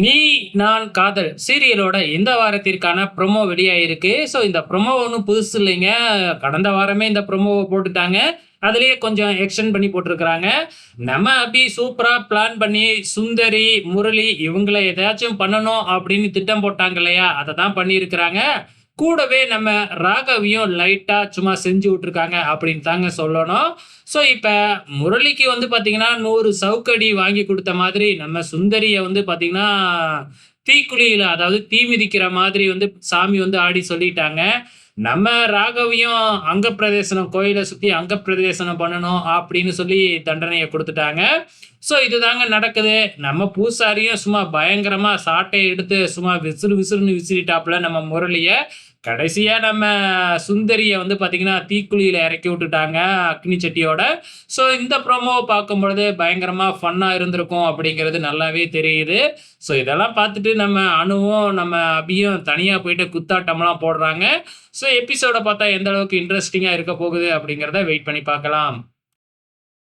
நீ நான் காதல் சீரியலோட இந்த வாரத்திற்கான ப்ரோமோ வெளியாயிருக்கு. ஸோ இந்த ப்ரோமோ ஒன்றும் புதுசு இல்லைங்க. கடந்த வாரமே இந்த ப்ரொமோவை போட்டுட்டாங்க. அதுலேயே கொஞ்சம் எக்ஸ்டெண்ட் பண்ணி போட்டிருக்கிறாங்க நம்ம அபி சூப்பராக பிளான் பண்ணி சுந்தரி, முரளி இவங்கள ஏதாச்சும் பண்ணணும் அப்படின்னு திட்டம் போட்டாங்க இல்லையா? அதை தான் பண்ணியிருக்கிறாங்க. கூடவே நம்ம ராகவியும் லைட்டாக சும்மா செஞ்சு விட்ருக்காங்க அப்படின்னு தாங்க சொல்லணும். ஸோ இப்போ முரளிக்கு வந்து பார்த்திங்கன்னா நூறு சவுக்கடி வாங்கி கொடுத்த மாதிரி, நம்ம சுந்தரியை வந்து பார்த்திங்கன்னா தீக்குழியில் அதாவது தீ மிதிக்கிற மாதிரி வந்து சாமி வந்து ஆடி சொல்லிட்டாங்க. நம்ம ராகவியும் அங்க பிரதேசனம் சுற்றி அங்கப்பிரதேசனம் அங்க பிரதேசனம் பண்ணணும் அப்படின்னு சொல்லி தண்டனையை கொடுத்துட்டாங்க ஸோ இதுதாங்க நடக்குது. நம்ம பூசாரியும் சும்மா பயங்கரமாக சாட்டையை எடுத்து சும்மா விசிறு விசிறுன்னு விசிறிட்டாப்புல நம்ம முரளியை கடைசியாக நம்ம சுந்தரியை வந்து பார்த்திங்கன்னா தீக்குழியில் இறக்கி விட்டுட்டாங்க அக்னி செட்டியோட ஸோ இந்த ப்ரோமோவை பார்க்கும் பொழுது பயங்கரமாக ஃபன்னாக இருந்திருக்கும் அப்படிங்கிறது நல்லாவே தெரியுது. ஸோ இதெல்லாம் பார்த்துட்டு நம்ம அணுவும் நம்ம அபியும் தனியாக போயிட்டு குத்தாட்டம்லாம் போடுறாங்க. ஸோ எபிசோட பார்த்தா எந்த அளவுக்கு இன்ட்ரெஸ்டிங்காக இருக்க போகுது அப்படிங்கிறத வெயிட் பண்ணி பார்க்கலாம்.